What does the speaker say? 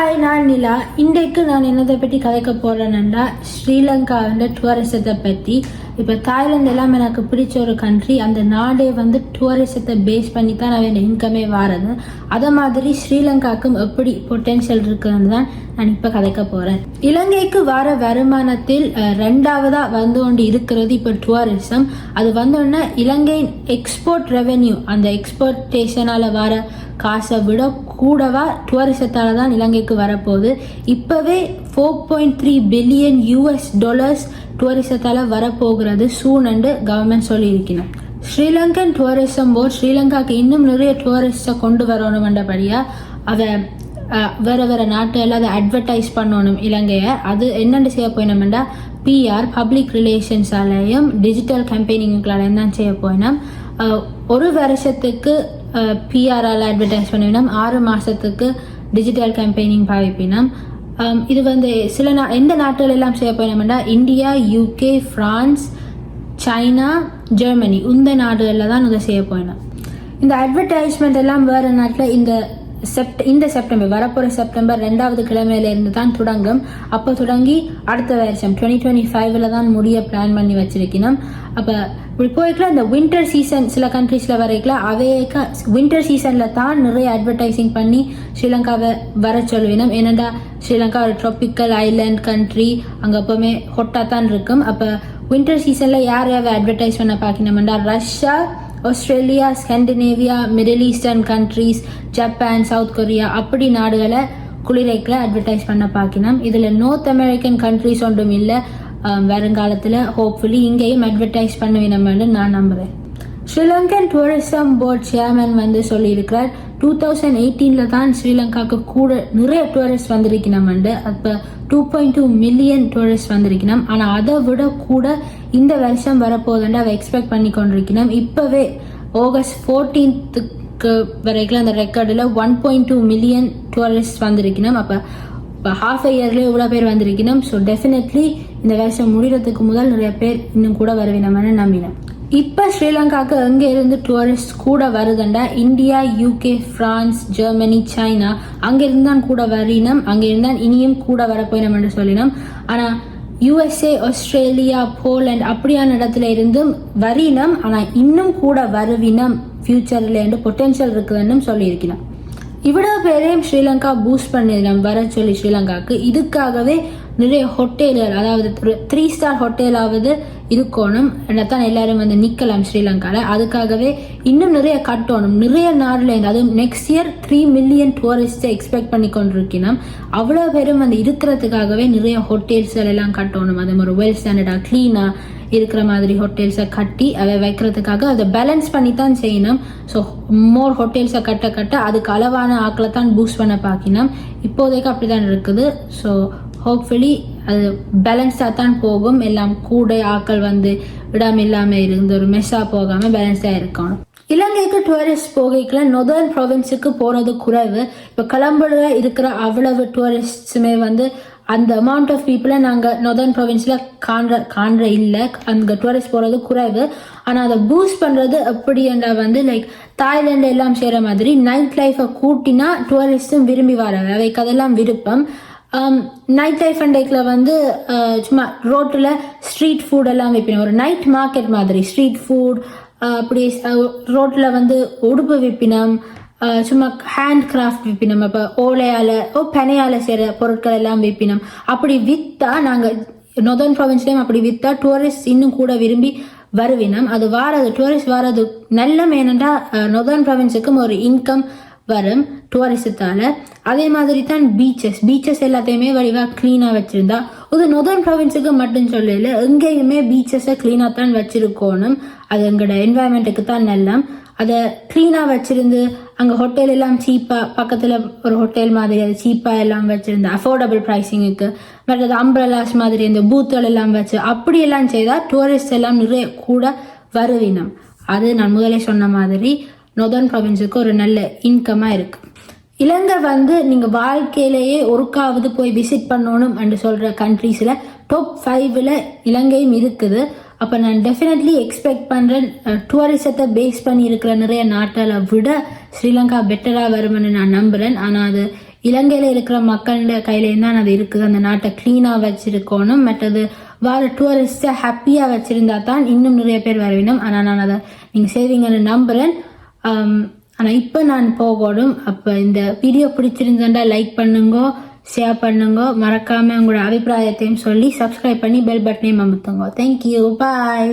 Hi நான் நிலா. இன்றைக்கு நான் என்னதை பற்றி கதைக்க போகிறேன்னா ஸ்ரீலங்காவோட டூரிசத்தை பற்றி. இப்போ தாய்லாந்து எல்லாம் எனக்கு பிடிச்ச ஒரு கண்ட்ரி அந்த நாடே வந்து டூரிசத்தை பேஸ் பண்ணி தான் நான் என்னோட இன்கமே வாரது. அதே மாதிரி ஸ்ரீலங்காக்கும் எப்படி பொட்டென்ஷியல் இருக்குன்னு தான் நான் இப்போ கதைக்க போகிறேன் இலங்கைக்கு வர வருமானத்தில் ரெண்டாவதாக வந்து கொண்டு இருக்கிறது இப்போ டூரிசம் அது வந்தோடனே இலங்கையின் எக்ஸ்போர்ட் ரெவென்யூ அந்த எக்ஸ்போர்ட்டேஷனால் வர காசை விட கூடவா டூரிசத்தால் தான் இலங்கைக்கு வரப்போகுது. இப்போவே four point three billion US dollars டூரிசத்தால் வரப்போகிறது சூனண்டு கவர்மெண்ட் சொல்லியிருக்கணும். ஸ்ரீலங்கன் டூரிசம் போர்ட் ஸ்ரீலங்காவுக்கு இன்னும் நிறைய டூரிஸ்டை கொண்டு வரணுமென்றபடியாக அதை அஹ், வேற வேற நாட்டில் அதை அட்வர்டைஸ் பண்ணணும் இலங்கையை. அது என்னென்னு செய்ய போயினோம்டா பிஆர் பப்ளிக் ரிலேஷன்ஸாலேயும் டிஜிட்டல் கம்பெனிங்களாலையும் தான் செய்ய போயினோம். ஒரு வருஷத்துக்கு பிஆரால் அட்வர்டைஸ் பண்ணினோம். ஆறு மாதத்துக்கு டிஜிட்டல் கேம்பெயினிங் பாவிப்பினம். இது வந்து சில நா எந்த நாட்டுகள் எல்லாம் செய்ய போயினோம்னா India UK France China Germany இந்த நாடுகளில் தான் இதை செய்ய போயினோம் இந்த அட்வர்டைஸ்மெண்ட் எல்லாம் வேறு நாட்டில் இந்த செப்ட் இந்த செப்டம்பர் வரப்போகிற செப்டம்பர் ரெண்டாவது கிழமையிலேருந்து தான் தொடங்கும். அப்போ தொடங்கி அடுத்த வருஷம் டுவெண்ட்டி டுவெண்ட்டி ஃபைவ்ல தான் முடிய பிளான் பண்ணி வச்சிருக்கணும். அப்போ இப்படி போய்க்கலாம் இந்த வின்டர் சீசன் சில கண்ட்ரீஸில் வரைக்கலாம் அவையக்க வின்டர் சீசனில் தான் நிறைய அட்வர்டைசிங் பண்ணி ஸ்ரீலங்காவை வர சொல்லுவினோம் ஏன்னாடா ஸ்ரீலங்கா ஒரு ட்ராபிக்கல் ஐலேண்ட் கண்ட்ரி அங்கே எப்போவுமே ஹொட்டாக தான் இருக்கும். அப்போ வின்டர் சீசனில் யார் யாரை அட்வர்டைஸ் பண்ண பார்க்கணும்னா Russia Australia Scandinavia middle eastern countries Japan south Korea அப்படி நாடுகளை குளிரைக்கில் அட்வர்டைஸ் பண்ண பார்க்கணும் இதில் நார்த் அமெரிக்கன் கண்ட்ரீஸ் ஒன்றும் இல்லை. வருங்காலத்தில் ஹோப்ஃபுல்லி இங்கேயும் அட்வர்டைஸ் பண்ணுவினோம்னு நான் நம்புகிறேன் ஸ்ரீலங்கன் டூரிசம் போர்ட் சேர்மன் வந்து சொல்லியிருக்கிறார் டூ தௌசண்ட் எயிட்டீனில் தான் ஸ்ரீலங்காவுக்கு கூட நிறைய டூரிஸ்ட் வந்திருக்கணும்ண்டு அப்போ two point two million tourist வந்திருக்கணும். ஆனால் அதை விட கூட இந்த வருஷம் வரப்போகுதுன்னு அவ எக்ஸ்பெக்ட் பண்ணி கொண்டிருக்கணும். இப்போவே ஆகஸ்ட் ஃபோர்டீன்த்துக்கு வரைக்கும் அந்த ரெக்கார்டில் one point two million tourist வந்திருக்கணும். அப்போ இப்போ ஹாஃப் இயர்லேயே இவ்வளோ பேர் வந்திருக்கணும். ஸோ டெஃபினெட்லி இந்த வருஷம் முடிகிறதுக்கு முதல் நிறைய பேர் இன்னும் கூட வருவினமான நம்பினேன் இப்போ ஸ்ரீலங்காவுக்கு எங்கே இருந்து டூரிஸ்ட் கூட வருதுண்டா? India UK France Germany China அங்கிருந்து தான் கூட வரினம் அங்கே இனியும் கூட வரப்போயினம் என்று சொல்லினோம். ஆனால் யுஎஸ்ஏ ஆஸ்திரேலியா போலண்ட் அப்படியான இடத்துல இருந்தும் வரினம் ஆனால் இன்னும் கூட வருவினம் ஃபியூச்சரில் என்று பொட்டென்ஷியல் இருக்குதுன்னு சொல்லியிருக்கிறோம் இவ்வளோ பேரையும் ஸ்ரீலங்கா பூஸ்ட் பண்ணிடலாம் வர சொல்லி ஸ்ரீலங்காவுக்கு இதுக்காகவே நிறைய ஹோட்டல்கள் அதாவது ஒரு த்ரீ ஸ்டார் ஹோட்டலாவது இருக்கணும். தான் எல்லாரும் வந்து நிற்கலாம் ஸ்ரீலங்காவில் அதுக்காகவே இன்னும் நிறைய கட்டணும். நிறைய நாடுல இருந்து அதுவும் நெக்ஸ்ட் இயர் த்ரீ மில்லியன் டூரிஸ்ட்டை எக்ஸ்பெக்ட் பண்ணி கொண்டிருக்கணும். அவ்வளோ பேரும் வந்து இருக்கிறதுக்காகவே நிறைய ஹோட்டல்ஸ் எல்லாம் கட்டணும். அது ஒரு வெல் ஸ்டாண்டர்டாக க்ளீனாக இருக்கிற மாதிரி ஹோட்டல்ஸை கட்டி அதை வைக்கிறதுக்காக அதை பேலன்ஸ் பண்ணி தான் செய்யணும் ஸோ மோர் ஹோட்டல்ஸை கட்ட கட்ட அதுக்கு அளவான ஆக்களை தான் பூஸ்ட் பண்ண பார்க்கணும். இப்போதைக்கு அப்படி தான் இருக்குது. ஸோ ஹோப்ஃபுல்லி அது பேலன்ஸாக தான் போகும். எல்லாம் கூட ஆக்கள் வந்து இடம் இல்லாமல் இருந்து ஒரு மெஸ்ஸாக போகாமல் பேலன்ஸாக இருக்கணும். இலங்கைக்கு டூரிஸ்ட் போகைக்குள்ள நொதர்ன் ப்ரொவின்ஸுக்கு போகிறது குறைவு. இப்போ கிளம்புல இருக்கிற அவ்வளவு டூரிஸ்ட்ஸுமே வந்து அந்த அமௌண்ட் ஆஃப் பீப்புளை நாங்கள் நொதர்ன் ப்ரொவின்ஸில் காண்ற காண்ற இல்லை. அங்கே டூரிஸ்ட் போகிறது குறைவு. ஆனால் அதை பூஸ்ட் பண்ணுறது எப்படின்றா வந்து லைக் தாய்லாந்து எல்லாம் செய்கிற மாதிரி நைட் லைஃப்பை கூட்டினா டூரிஸ்ட்டும் விரும்பி வராங்க அவைக்கு அதெல்லாம் விருப்பம். நைட் லைஃப் அண்டைக்கில் வந்து uh, சும்மா ரோட்டில் ஸ்ட்ரீட் ஃபுட் எல்லாம் விற்பினோம் ஒரு நைட் மார்க்கெட் மாதிரி ஸ்ட்ரீட் ஃபுட் uh, அப்படி uh, ரோட்டில் வந்து உடுப்பு விற்பினம் சும்மா ஹேண்ட் கிராஃப்ட் விற்பினம் அப்போ ஓலையால் ஓ பனையால் செய்கிற பொருட்கள் எல்லாம் விற்பினம் அப்படி விற்றா நாங்கள் நொதர்ன் ப்ராவின்ஸ்லேயும் அப்படி விற்றா டூரிஸ்ட் இன்னும் கூட விரும்பி வருவினம். அது வாரது டூரிஸ்ட் வாரது நல்ல ஏனென்றா நொதர்ன் ப்ராவின்ஸுக்கும் ஒரு இன்கம் வரும் டூரிசத்தால் அதே மாதிரி தான் பீச்சஸ் பீச்சஸ் எல்லாத்தையுமே வடிவாக க்ளீனாக வச்சுருந்தா இது நொதர்ன் ப்ராவின்ஸுக்கு மட்டும் சொல்லல எங்கேயுமே பீச்சஸை க்ளீனாக தான் வச்சுருக்கணும். அது எங்களோட என்வாயன்மெண்ட்டுக்கு தான் நல்லம். அதை க்ளீனாக வச்சுருந்து அங்கே ஹோட்டல் எல்லாம் சீப்பாக பக்கத்தில் ஒரு ஹோட்டல் மாதிரி அது சீப்பாக எல்லாம் வச்சுருந்து அஃபோர்டபுள் ப்ரைஸிங்குக்கு மற்றது அம்பரலாஸ் மாதிரி இந்த பூத்துகள் எல்லாம் வச்சு அப்படியெல்லாம் செய்தால் டூரிஸ்ட் எல்லாம் நிறைய கூட வருவினம். அது நான் முதலே சொன்ன மாதிரி நொதர்ன் ப்ராவின்ஸுக்கு ஒரு நல்ல இன்கமாக இருக்குது இலங்கை வந்து நீங்கள் வாழ்க்கையிலேயே ஒருக்காவது போய் விசிட் பண்ணணும் என்று சொல்கிற கண்ட்ரீஸில் டாப் ஃபைவ்ல இலங்கையும் இருக்குது. அப்போ நான் டெஃபினெட்லி எக்ஸ்பெக்ட் பண்ணுறேன் டூரிசத்தை பேஸ் பண்ணி இருக்கிற நிறைய நாட்டை விட ஸ்ரீலங்கா பெட்டராக வரும்னு நான் நம்புகிறேன் ஆனால் அது இலங்கையில் இருக்கிற மக்களோட கையிலேருந்து தான் அது இருக்குது. அந்த நாட்டை க்ளீனாக வச்சுருக்கணும். மற்றது வர டூரிஸ்ட்டை ஹாப்பியாக வச்சுருந்தா தான் இன்னும் நிறைய பேர் வர வேண்டும். ஆனால் நான் அதை நீங்கள் செய்வீங்கன்னு நம்புகிறேன் Um, ஆனால் இப்போ நான் போகணும். அப்போ இந்த வீடியோ பிடிச்சிருந்தா லைக் பண்ணுங்க ஷேர் பண்ணுங்க. மறக்காமல் உங்களோட அபிப்பிராயத்தையும் சொல்லி சப்ஸ்கிரைப் பண்ணி பெல் பட்டனையும் அமுத்துங்க. Thank you bye